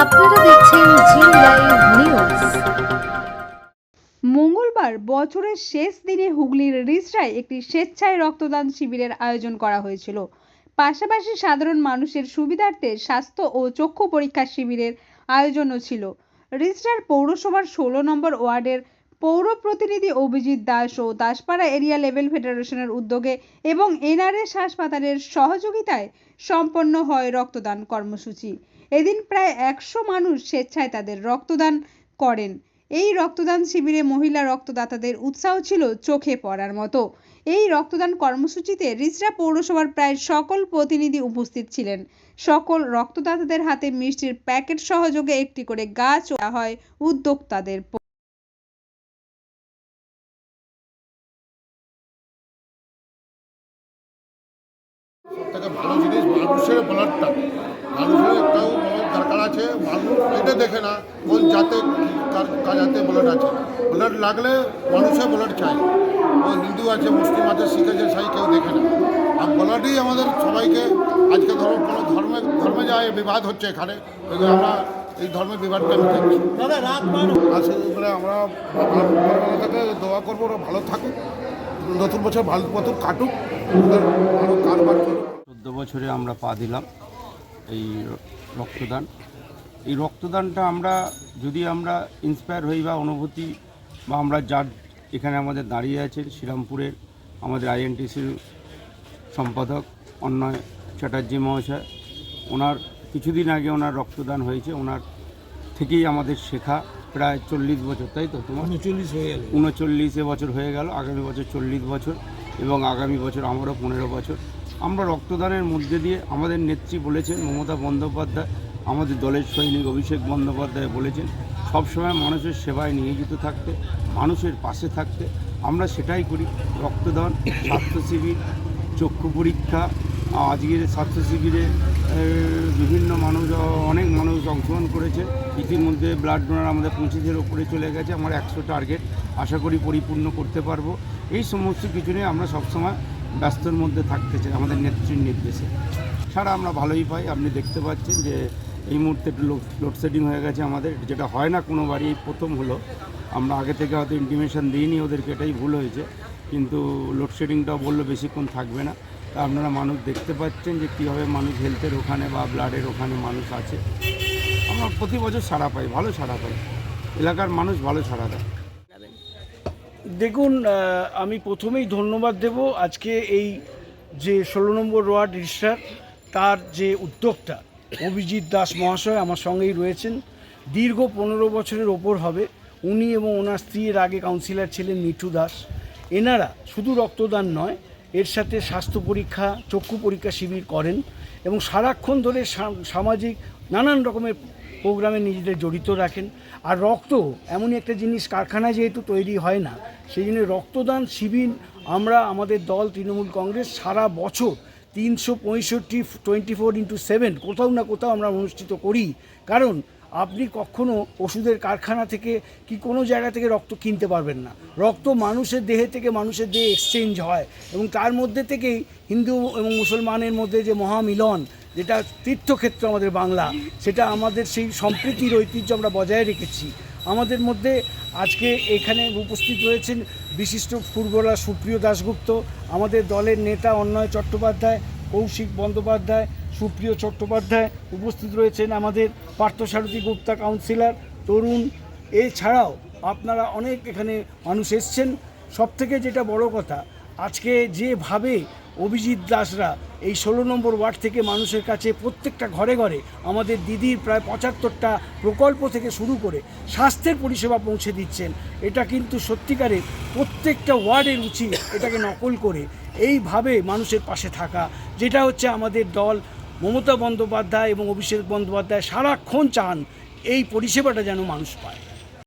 আপনারা দেখছেন জি live news মঙ্গলবার বছরের শেষ দিনে হুগলির রিসরায় একটি স্বেচ্ছায় রক্তদান শিবিরের আয়োজন করা হয়েছিল। পাশাপাশি সাধারণ মানুষের সুবিধার্থে স্বাস্থ্য ও চক্ষু পরীক্ষা শিবিরের আয়োজনও ছিল। রিসরার পৌরসভার ষোলো নম্বর ওয়ার্ডের পৌর প্রতিনিধি অভিজিৎ দাস ও দাসপাড়া এরিয়া লেভেল ফেডারেশনের উদ্যোগে এবং এনআরএস হাসপাতালের সহযোগিতায় সম্পন্ন হয় রক্তদান কর্মসূচি। এদিন প্রায় একশো মানুষ স্বেচ্ছায় তাদের রক্তদান করেন। এই রক্তদান শিবিরে মহিলা রক্তদাতাদের উৎসাহ ছিল চোখে পড়ার মতো। এই রক্তদান কর্মসূচিতে রিসরা পৌরসভার প্রায় সকল প্রতিনিধি উপস্থিত ছিলেন। সকল রক্তদাতাদের হাতে মিষ্টির প্যাকেট সহযোগে একটি করে গাছ দেওয়া হয় উদ্যোক্তাদের ভালো জিনিস মানুষের এটা দেখে না কোন জাতে কার কার জাতে ব্লাড আছে। ব্লাড লাগলে মানুষের ব্লাড চাই ও হিন্দু আছে মুসলিম আছে শিখ আছে সাই কেউ দেখে না। আর ব্লাডই আমাদের সবাইকে আজকে ধরো কোনো ধর্মে ধর্মে যায় বিবাদ হচ্ছে এখানে আমরা এই ধর্মের বিবাদটা আমি দেখছি। দাদা রাত আসলে মানে আমরা থেকে দোয়া করব ওরা ভালো থাকুক নতুন বছর ভালো বছর কাটুক ওদের ভালো কারবার করুক। চোদ্দ বছরে আমরা পা দিলাম এই রক্তদান। এই রক্তদানটা আমরা যদি আমরা ইন্সপায়ার হই বা অনুভূতি বা আমরা যার এখানে আমাদের দাঁড়িয়ে আছেন শ্রীরামপুরের আমাদের আইএনটিসির সম্পাদক অন্যয় চ্যাটার্জি মহাশয় ওনার কিছুদিন আগে ওনার রক্তদান হয়েছে ওনার থেকেই আমাদের শেখা প্রায় চল্লিশ বছর তাই তো তোমার? উনচল্লিশ হয়ে গেল। উনচল্লিশে বছর হয়ে গেল আগামী বছর চল্লিশ বছর এবং আগামী বছর আমারও পনেরো বছর। আমরা রক্তদানের মধ্যে দিয়ে আমাদের নেত্রী বলেছেন মমতা বন্দ্যোপাধ্যায় আমাদের দলের সৈনিক অভিষেক বন্দ্যোপাধ্যায় বলেছেন, সবসময় মানুষের সেবায় নিয়োজিত থাকতে, মানুষের পাশে থাকতে আমরা সেটাই করি। রক্তদান, স্বাস্থ্য শিবির, চক্ষু পরীক্ষা, আজকের স্বাস্থ্য শিবিরে বিভিন্ন মানুষ, অনেক মানুষ অংশগ্রহণ করেছে ইতিমধ্যে ব্লাড ডোনার আমাদের পঁচিশের ওপরে চলে গেছে। আমার একশো টার্গেট আশা করি পরিপূর্ণ করতে পারব। এই সমস্ত কিছু নিয়ে আমরা সবসময় ব্যস্তর মধ্যে থাকতে চাই, আমাদের নেত্রীর নির্দেশে। ছাড়া আমরা ভালোই পাই। আপনি দেখতে পাচ্ছেন যে এই মুহূর্তে লোডশেডিং হয়ে গেছে আমাদের। যেটা হয় না কোনো বাড়ি প্রথম হলো। আমরা আগে থেকে হয়তো ইন্টিমেশন দিইনি, ওদেরকে এটাই ভুল হয়েছে। কিন্তু লোডশেডিংটাও বলল বেশিক্ষণ থাকবে না। তা আপনারা মানুষ দেখতে পাচ্ছেন যে কীভাবে মানুষ হেলথের ওখানে বা ব্লাডের ওখানে মানুষ আছে। আমরা প্রতি বছর সাড়া পাই, ভালো সাড়া পাই। এলাকার মানুষ ভালো সাড়া দেয়। দেখুন আমি প্রথমেই ধন্যবাদ দেব আজকে এই যে ষোলো নম্বর ওয়ার্ড রিস্টার তার যে উদ্যোক্তা অভিজিৎ দাস মহাশয় আমার সঙ্গেই রয়েছেন। দীর্ঘ পনেরো বছরের ওপর হবে। উনি এবং ওনার স্ত্রীর আগে কাউন্সিলর ছিলেন মিঠু দাস। এনারা শুধু রক্তদান নয়, এর সাথে স্বাস্থ্য পরীক্ষা, চক্ষু পরীক্ষা শিবির করেন এবং সারাক্ষণ ধরে সামাজিক নানান রকমের প্রোগ্রামে নিজেদের জড়িত রাখেন। আর রক্ত এমনই একটা জিনিস কারখানায় যেহেতু তৈরি হয় না, সেই জন্য রক্তদান শিবির আমরা আমাদের দল, তৃণমূল কংগ্রেস সারা বছর তিনশো পঁয়ষট্টি টোয়েন্টি ফোর ইন্টু সেভেন, কোথাও না কোথাও আমরা অনুষ্ঠিত করি। কারণ আপনি কখনো ওষুধের কারখানা থেকে কি কোনো জায়গা থেকে রক্ত কিনতে পারবেন না। রক্ত মানুষের দেহে থেকে মানুষের দেহে এক্সচেঞ্জ হয় এবং তার মধ্যে থেকেই হিন্দু এবং মুসলমানের মধ্যে যে মহামিলন, যেটা তীর্থক্ষেত্র আমাদের বাংলা, সেটা আমাদের সেই সম্প্রীতির ঐতিহ্য আমরা বজায় রেখেছি। আমাদের মধ্যে আজকে এখানে উপস্থিত রয়েছেন বিশিষ্ট ফুটবলার সুপ্রিয় দাশগুপ্ত, আমাদের দলের নেতা অন্যয় চট্টোপাধ্যায়, কৌশিক বন্দ্যোপাধ্যায়, সুপ্রিয় চট্টোপাধ্যায় উপস্থিত রয়েছেন আমাদের পার্থসারথী গুপ্তা কাউন্সিলর তরুণ। এছাড়াও আপনারা অনেক এখানে মানুষ এসছেন। সব থেকে যেটা বড় কথা, আজকে যেভাবে অভিজিৎ দাসরা, এই ষোলো নম্বর ওয়ার্ড থেকে মানুষের কাছে প্রত্যেকটা ঘরে ঘরে আমাদের দিদির প্রায় পঁচাত্তরটা প্রকল্প থেকে শুরু করে স্বাস্থ্যের পরিষেবা পৌঁছে দিচ্ছেন। এটা কিন্তু সত্যিকারের প্রত্যেকটা ওয়ার্ডের উচিত এটাকে নকল করে এইভাবে মানুষের পাশে থাকা। যেটা হচ্ছে আমাদের দল মমতা বন্দ্যোপাধ্যায় এবং অভিষেক বন্দ্যোপাধ্যায় সারাক্ষণ চান এই পরিষেবাটা যেন মানুষ পায়।